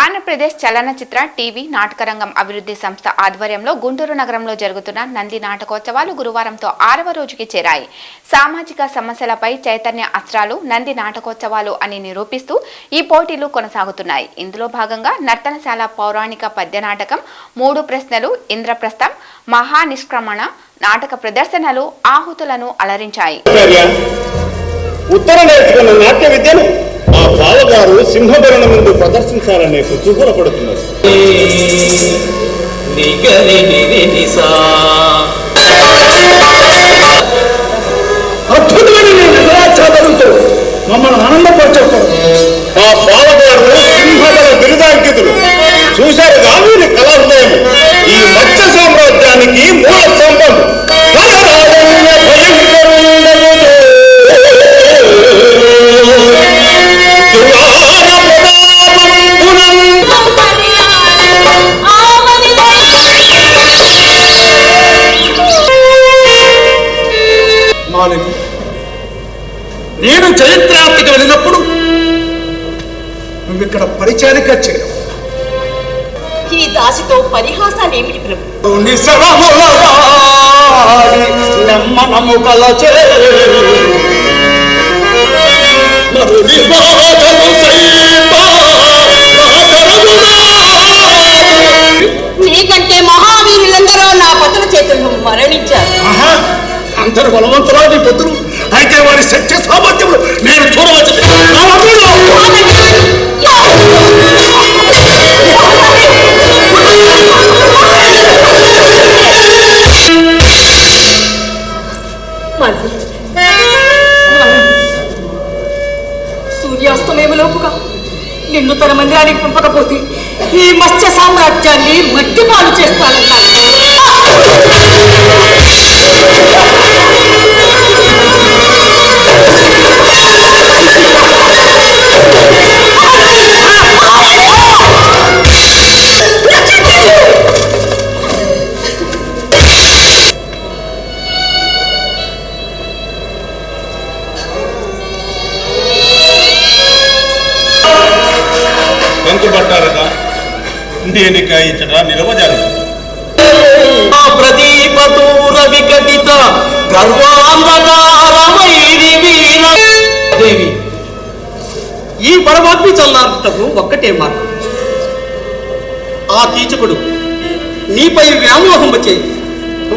ఆంధ్రప్రదేశ్ చలనచిత్ర టీవీ నాటకరంగం అభివృద్ధి సంస్థ ఆధ్వర్యంలో గుంటూరు నగరంలో జరుగుతున్న నంది నాటకోత్సవాలు గురువారంతో ఆరవ రోజుకి చేరాయి. సామాజిక సమస్యలపై చైతన్య అస్త్రాలు నంది నాటకోత్సవాలు అని నిరూపిస్తూ ఈ పోటీలు కొనసాగుతున్నాయి. ఇందులో భాగంగా నర్తనశాల పౌరాణిక పద్య నాటకం మూడు ప్రశ్నలు ఇంద్రప్రస్థం మహా నిష్క్రమణ నాటక ప్రదర్శనలు ఆహుతులను అలరించాయి. ఉత్తర నేర్చుకున్న నాట్య విద్యను బావగారు సింహభరణ ముందు ప్రదర్శించాలనే కుతూహలపడుతున్నారు అద్భుతమైన మమ్మల్ని ఆనందపరచకూడదు మా బావగారు సింహగల బిరుదాంకితులు చూశారు వీరి కళా నేను చరిత్రాత్మక వెళ్ళినప్పుడు నువ్వు ఇక్కడ పరిచారిక చేయడం. ఈ దాసితో పరిహాసాలేమిటి ప్రభు? కలచే. నీకంటే మహావీరులందరూ నా పతుల చేతుల్లో మరణించారు. అందరు బలవంతులా నీ పొత్తులు అయితే వారి సత్య మరి, సూర్యాస్తమయములోపుగా నిన్ను తన మందిరానికి పంపకపోతే ఈ మత్స్య సామ్రాజ్యాన్ని మట్టి పాలు చేస్తాను దేవి ఈ పరమాత్మి చల్లార్తకు ఒక్కటే మార్గం. ఆ కీచకుడు నీపై వ్యామోహం వచ్చే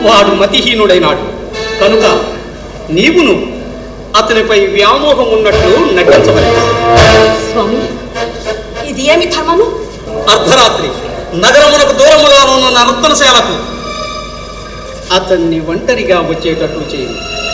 వాడు మతిహీనుడైనాడు. కనుక నీవును అతనిపై వ్యామోహం ఉన్నట్లు నటించవలేదు స్వామి ఏమి ధర్మము? అర్ధరాత్రి. నగరమునకు దూరముగా ఉన్న నర్తనశాలకు అతన్ని ఒంటరిగా వచ్చేటట్లు చేయి.